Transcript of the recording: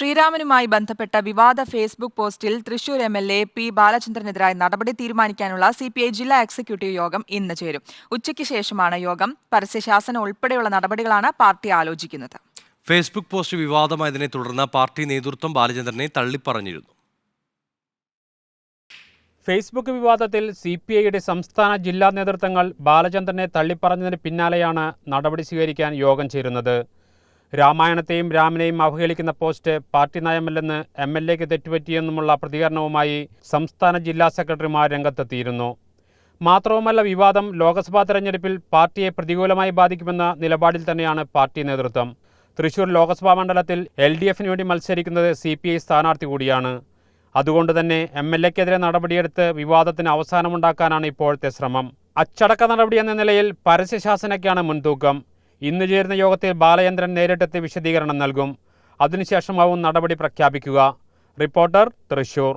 ശ്രീരാമനുമായി ബന്ധപ്പെട്ട വിവാദ ഫേസ്ബുക്ക് പോസ്റ്റിൽ Thrissur M L A P ബാലചന്ദ്രനെതിരായ നടപടി തീരുമാനിക്കാനുള്ള സി പി ഐ ജില്ലാ എക്സിക്യൂട്ടീവ് യോഗം ഇന്ന് ചേരും. ഉച്ചയ്ക്ക് ശേഷമാണ് യോഗം. പരസ്യശാസനം ഉൾപ്പെടെയുള്ള നടപടികളാണ് പാർട്ടി ആലോചിക്കുന്നത്. ഫേസ്ബുക്ക് പോസ്റ്റ് വിവാദമായതിനെ തുടർന്ന് പാർട്ടി നേതൃത്വം ബാലചന്ദ്രനെ തള്ളിപ്പറഞ്ഞിരുന്നു. ഫേസ്ബുക്ക് വിവാദത്തിൽ സി പി ഐയുടെ സംസ്ഥാന ജില്ലാ നേതൃത്വങ്ങൾ ബാലചന്ദ്രനെ തള്ളിപ്പറഞ്ഞതിന് പിന്നാലെയാണ് നടപടി സ്വീകരിക്കാൻ യോഗം ചേരുന്നത്. രാമായണത്തെയും രാമനെയും അവഹേളിക്കുന്ന പോസ്റ്റ് പാർട്ടി നയമല്ലെന്ന് എം എൽ എക്ക് തെറ്റുപറ്റിയെന്നുമുള്ള പ്രതികരണവുമായി സംസ്ഥാന ജില്ലാ സെക്രട്ടറിമാർ രംഗത്തെത്തിയിരുന്നു. മാത്രവുമല്ല വിവാദം ലോക്സഭാ തെരഞ്ഞെടുപ്പിൽ പാർട്ടിയെ പ്രതികൂലമായി ബാധിക്കുമെന്ന നിലപാടിൽ തന്നെയാണ് പാർട്ടി നേതൃത്വം. തൃശൂർ ലോക്സഭാ മണ്ഡലത്തിൽ എൽ ഡി എഫിന് വേണ്ടി മത്സരിക്കുന്നത് സി പി ഐ സ്ഥാനാർത്ഥി കൂടിയാണ്. അതുകൊണ്ട് തന്നെ എം എൽ എക്കെതിരെ നടപടിയെടുത്ത് വിവാദത്തിന് അവസാനമുണ്ടാക്കാനാണ് ഇപ്പോഴത്തെ ശ്രമം. അച്ചടക്ക നടപടി എന്ന നിലയിൽ പരസ്യശാസനയ്ക്കാണ് മുൻതൂക്കം. ഇന്ന് ചേരുന്ന യോഗത്തിൽ ബാലചന്ദ്രൻ നേരിട്ടെത്തി വിശദീകരണം നൽകും. അതിനുശേഷമാവും നടപടി പ്രഖ്യാപിക്കുക. റിപ്പോർട്ടർ തൃശൂർ.